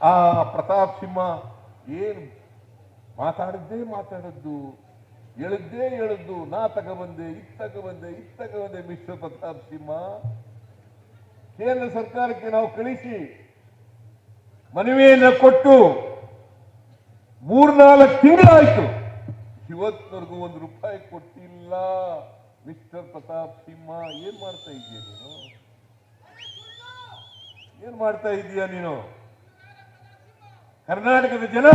ಆ ಪ್ರತಾಪ್ ಸಿಂಹ ಏನು ಮಾತಾಡಿದ್ದೇ ಮಾತಾಡದ್ದು ಹೇಳಿದ್ದೇ ಹೇಳಿದ್ದು ನಾ ತಗೊಬಂದೆ, ಇದ್ ತಗೊಬಂದೆ ತಗೊಬಂದೆ ಮಿಸ್ಟರ್ ಪ್ರತಾಪ್ ಸಿಂಹ. ಕೇಂದ್ರ ಸರ್ಕಾರಕ್ಕೆ ನಾವು ಕಳಿಸಿ ಮನವಿಯನ್ನು ಕೊಟ್ಟು ಮೂರ್ನಾಲ್ಕು ತಿಂಗಳಾಯ್ತು. ಇವತ್ತಿನವರೆಗೂ ಒಂದು ರೂಪಾಯಿ ಕೊಟ್ಟಿಲ್ಲ ಮಿಸ್ಟರ್ ಪ್ರತಾಪ್ ಸಿಂಹ. ಏನ್ ಮಾಡ್ತಾ ಇದೀಯ ನೀನು? ಏನ್ ಮಾಡ್ತಾ ಇದೀಯ ನೀನು? ಕರ್ನಾಟಕದ ಜನ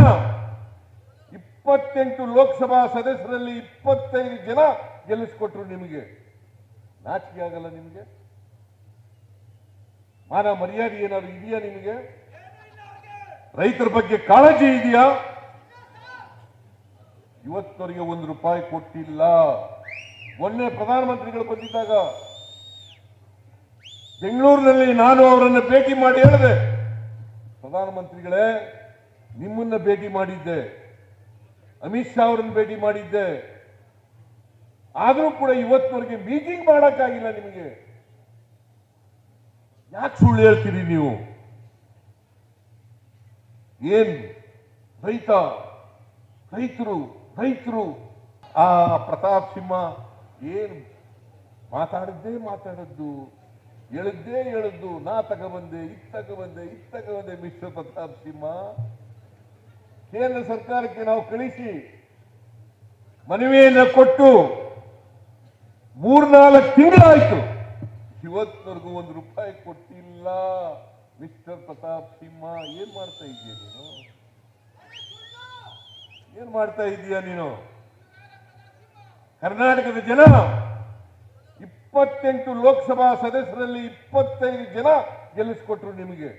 ಇಪ್ಪತ್ತೆಂಟು ಲೋಕಸಭಾ ಸದಸ್ಯರಲ್ಲಿ ಇಪ್ಪತ್ತೈದು ಜನ ಗೆಲ್ಲಿಸಿಕೊಟ್ರು ನಿಮಗೆ. ನಾಚಿಕೆ ಆಗಲ್ಲ ನಿಮಗೆ? ಮಾನ ಮರ್ಯಾದೆ ಏನಾದ್ರು ಇದೆಯಾ ನಿಮಗೆ? ರೈತರ ಬಗ್ಗೆ ಕಾಳಜಿ ಇದೆಯಾ? ಇವತ್ತವರಿಗೆ ಒಂದು ರೂಪಾಯಿ ಕೊಟ್ಟಿಲ್ಲ. ಮೊನ್ನೆ ಪ್ರಧಾನಮಂತ್ರಿಗಳು ಬಂದಿದ್ದಾಗ ಬೆಂಗಳೂರಿನಲ್ಲಿ ನಾನು ಅವರನ್ನು ಭೇಟಿ ಮಾಡಿ ಹೇಳಿದೆ. ಪ್ರಧಾನಮಂತ್ರಿಗಳೇ ನಿಮ್ಮನ್ನ ಭೇಟಿ ಮಾಡಿದ್ದೆ. ಅಮಿತ್ ಶಾ ಅವರನ್ನು ಭೇಟಿ ಮಾಡಿದ್ದೆ. ಆದರೂ ಕೂಡ ಇವತ್ತವರೆಗೆ ಮೀಟಿಂಗ್ ಮಾಡೋಕ್ಕಾಗಿಲ್ಲ ನಿಮಗೆ. ಯಾಕೆ ಸುಳ್ಳು ಹೇಳ್ತೀರಿ ನೀವು? ಏನ್ ರೈತ? ರೈತರು ರೈತರು. ಆ ಪ್ರತಾಪ್ ಸಿಂಹ ಏನು ಮಾತಾಡಿದ್ದೇ ಮಾತಾಡದ್ದು ಹೇಳಿದ್ದೇ ಹೇಳಿದ್ದು ನಾ ತಗೊಬಂದೆ, ಇದ್ ತಗೊಬಂದೆ ಇದ್ ತಗೊಬಂದೆ, ಮಿಸ್ಟರ್ ಪ್ರತಾಪ್ ಸಿಂಹ. ಕೇಂದ್ರ ಸರ್ಕಾರಕ್ಕೆ ನಾವು ಕಳಿಸಿ ಮನವಿಯನ್ನು ಕೊಟ್ಟು ಮೂರ್ನಾಲ್ಕು ತಿಂಗಳಾಯ್ತು. ಇವತ್ತಿನವರೆಗೂ ಒಂದು ರೂಪಾಯಿ ಕೊಟ್ಟಿಲ್ಲ. ಮಿಸ್ಟರ್ ಪ್ರತಾಪ್ ಸಿಂಹ, ಏನ್ ಮಾಡ್ತಾ ಇದೀಯ ನೀನು? ಏನ್ ಮಾಡ್ತಾ ಇದೀಯ ನೀನು? ಕರ್ನಾಟಕದ ಜನ, ಇಪ್ಪತ್ತೆಂಟು ಲೋಕಸಭಾ ಸದಸ್ಯರಲ್ಲಿ ಇಪ್ಪತ್ತೈದು ಜನ ಗೆಲ್ಲಿಸ್ಕೊಟ್ರು ನಿಮಗೆ.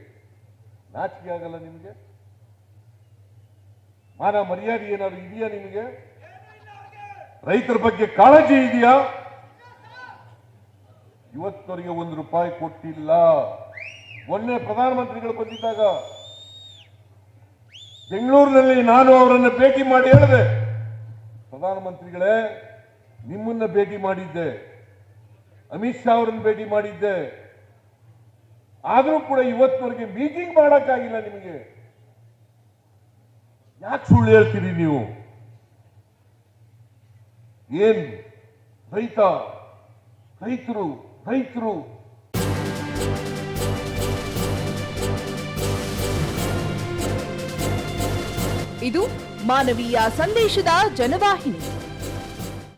ನಾಚಿಕೆ ಆಗಲ್ಲ ನಿಮಗೆ? ಮಾನ ಮರ್ಯಾದೆ ಏನಾದ್ರು ಇದೆಯಾ ನಿಮಗೆ? ರೈತರ ಬಗ್ಗೆ ಕಾಳಜಿ ಇದೆಯಾ? ಇವತ್ತವರಿಗೆ ಒಂದು ರೂಪಾಯಿ ಕೊಟ್ಟಿಲ್ಲ. ಮೊನ್ನೆ ಪ್ರಧಾನಮಂತ್ರಿಗಳು ಬಂದಿದ್ದಾಗ, ಬೆಂಗಳೂರಿನಲ್ಲಿ ನಾನು ಅವರನ್ನು ಭೇಟಿ ಮಾಡಿ ಹೇಳಿದೆ. ಪ್ರಧಾನಮಂತ್ರಿಗಳೇ, ನಿಮ್ಮನ್ನ ಭೇಟಿ ಮಾಡಿದ್ದೆ. ಅಮಿತ್ ಶಾ ಅವರನ್ನು ಭೇಟಿ ಮಾಡಿದ್ದೆ. ಆದರೂ ಕೂಡ ಇವತ್ತವರೆಗೆ ಮೀಟಿಂಗ್ ಮಾಡೋಕ್ಕಾಗಿಲ್ಲ ನಿಮಗೆ. ಯಾಕೆ ಸುಳ್ಳು ಹೇಳ್ತೀರಿ ನೀವು? ಏನ್ ರೈತ ರೈತರು ರೈತರು? ಇದು ಮಾನವೀಯ ಸಂದೇಶದ ಜನವಾಹಿನಿ.